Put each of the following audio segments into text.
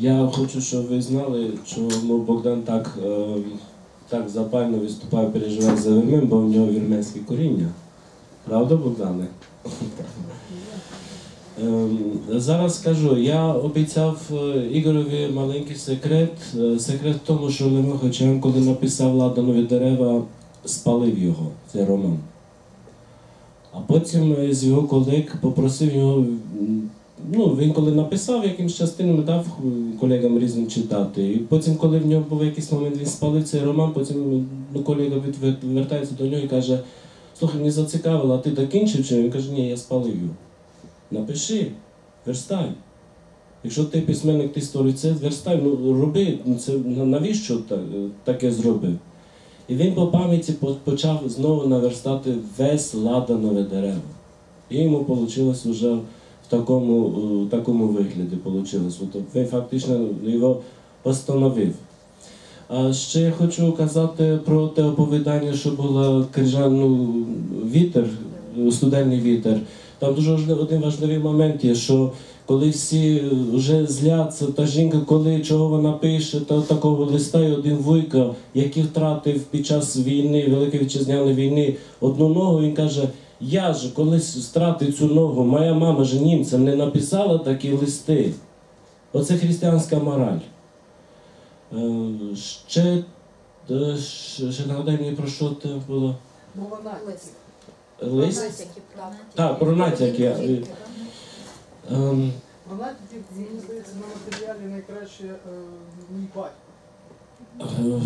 Я хочу, щоб ви знали, чому Богдан так, е, так запально виступає, переживає за вірмен, бо в нього вірменське коріння. Правда, Богдане? Ем, Зараз скажу, я обіцяв е, Ігорові маленький секрет. Е, Секрет в тому, що Лемо Хочан, коли написав Ладанові дерева, спалив його, цей роман. А потім з його колег попросив його. Ну, він коли написав, якимсь частинами дав колегам різним читати. І потім, коли в нього був якийсь момент, він спалив цей роман, потім ну, колега від- вертається до нього і каже: слухай, мені зацікавило, а ти докінчив чи? Він каже, ні, я спалив. Напиши, верстай. Якщо ти письменник, ти створюй це, верстай, ну роби, ну, це навіщо та- таке зробив? І він по пам'яті почав знову наверстати весь ладанове дерево. І йому вийшло вже в такому, е, такому вигляді. Получилось. От Він фактично його постановив. А ще я хочу казати про те оповідання, що було крижа, ну, вітер, е, студенний вітер. Там дуже один важливий момент є, що коли всі вже зляться, та жінка, коли чого вона пише, та такого листа і один вуйка, який втратив під час війни, Великої вітчизняної війни, одну ногу, він каже: я ж колись втратив цю ногу, моя мама ж німцям не написала такі листи. Оце християнська мораль. Е, Ще, е, ще, ще нагадай мені про що це було? Мова натяки. Лист? Так, про натяки. Е, ем, Про натяки, мені здається, на матеріалі найкраще е, мій батько.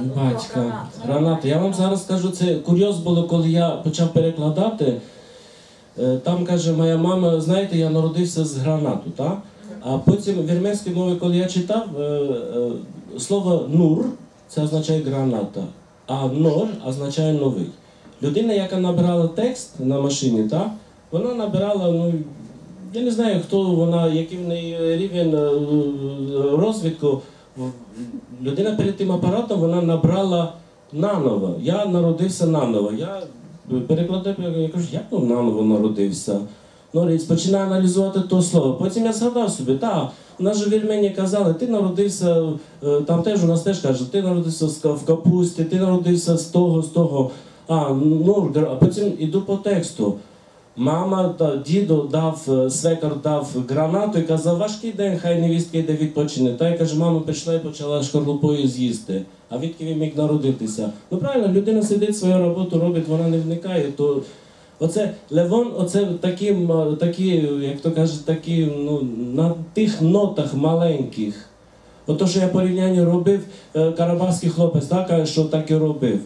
Батька, гранати. Я вам зараз скажу, це курйоз було, коли я почав перекладати. Е, Там каже, моя мама, знаєте, я народився з гранату, так? А потім в вірменській мові, коли я читав, е, е, слово нур це означає граната, а нор означає новий. Людина, яка набирала текст на машині, так? вона набирала, ну, я не знаю, хто вона, який в неї рівень розвитку. Людина перед тим апаратом вона набрала наново. Я народився наново. Я перекладаю, я кажу, як ну наново народився? Норець починає аналізувати то слово. Потім я згадав собі, так, у нас же Вірмені казали, ти народився, е, там теж у нас теж кажуть, ти народився в капусті, ти народився з того, з того. А, ну, а потім іду по тексту. Мама та діду дав, е, свекар дав гранату і казав, важкий день, хай невістка йде відпочине. Та й каже, мама прийшла і почала шкарлупою з'їсти. А відки він міг народитися? Ну правильно, людина сидить свою роботу, робить, вона не вникає. То оце Левон, оце такі, м- такі, як то кажуть, такі ну, на тих нотах маленьких. Ото, що я порівняння робив, е, карабахський хлопець, так, що так і робив.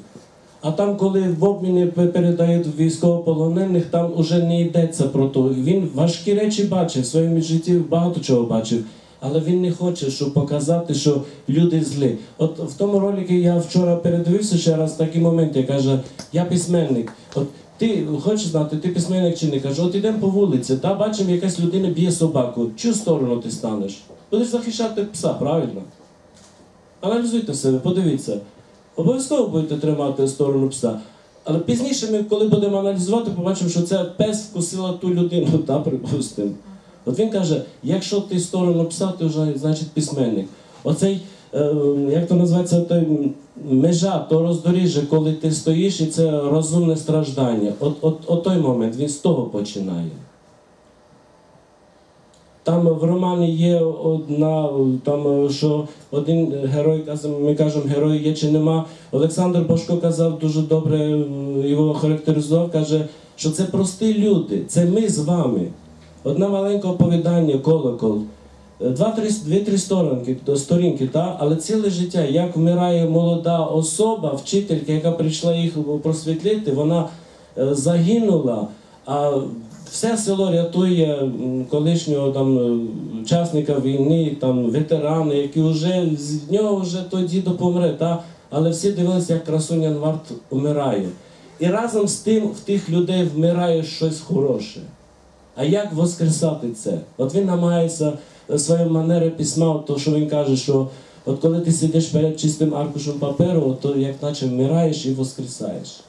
А там, коли в обміни передають військовополонених, там уже не йдеться про то. Він важкі речі бачив, в своєму житті багато чого бачив. Але він не хоче, щоб показати, що люди злі. От в тому ролику я вчора передивився ще раз такий момент, я каже, я письменник. От ти хочеш знати, ти письменник чи не каже, от ідемо по вулиці, та бачимо, якась людина б'є собаку. Чию сторону ти станеш? Будеш захищати пса, правильно? Аналізуйте себе, подивіться. Обов'язково будете тримати сторону пса. Але пізніше ми, коли будемо аналізувати, побачимо, що це пес вкусила ту людину, та припустимо. От він каже: якщо ти сторону пса, ти вже значить письменник. Оцей, е, як то називається, той межа, то роздоріжжя, коли ти стоїш, і це розумне страждання. От, от, от той момент, він з того починає. Там в романі є одна, там, що один герой, казав- ми кажемо, герой є чи нема. Олександр Бошко казав дуже добре, його характеризував, каже, що це прості люди, це ми з вами. Одне маленьке оповідання, колокол. Дві-три сторінки, сторінки, та? але ціле життя, як вмирає молода особа, вчителька, яка прийшла їх просвітлити, вона е, загинула, а все село рятує колишнього там е, учасника війни, там ветерани, які вже з нього вже той дідо помре, та? але всі дивилися, як красуня Нварт умирає. І разом з тим в тих людей вмирає щось хороше. А як воскресати це? От він намагається е, своєю манерою письма, то що він каже, що от коли ти сидиш перед чистим аркушем паперу, то як наче вмираєш і воскресаєш.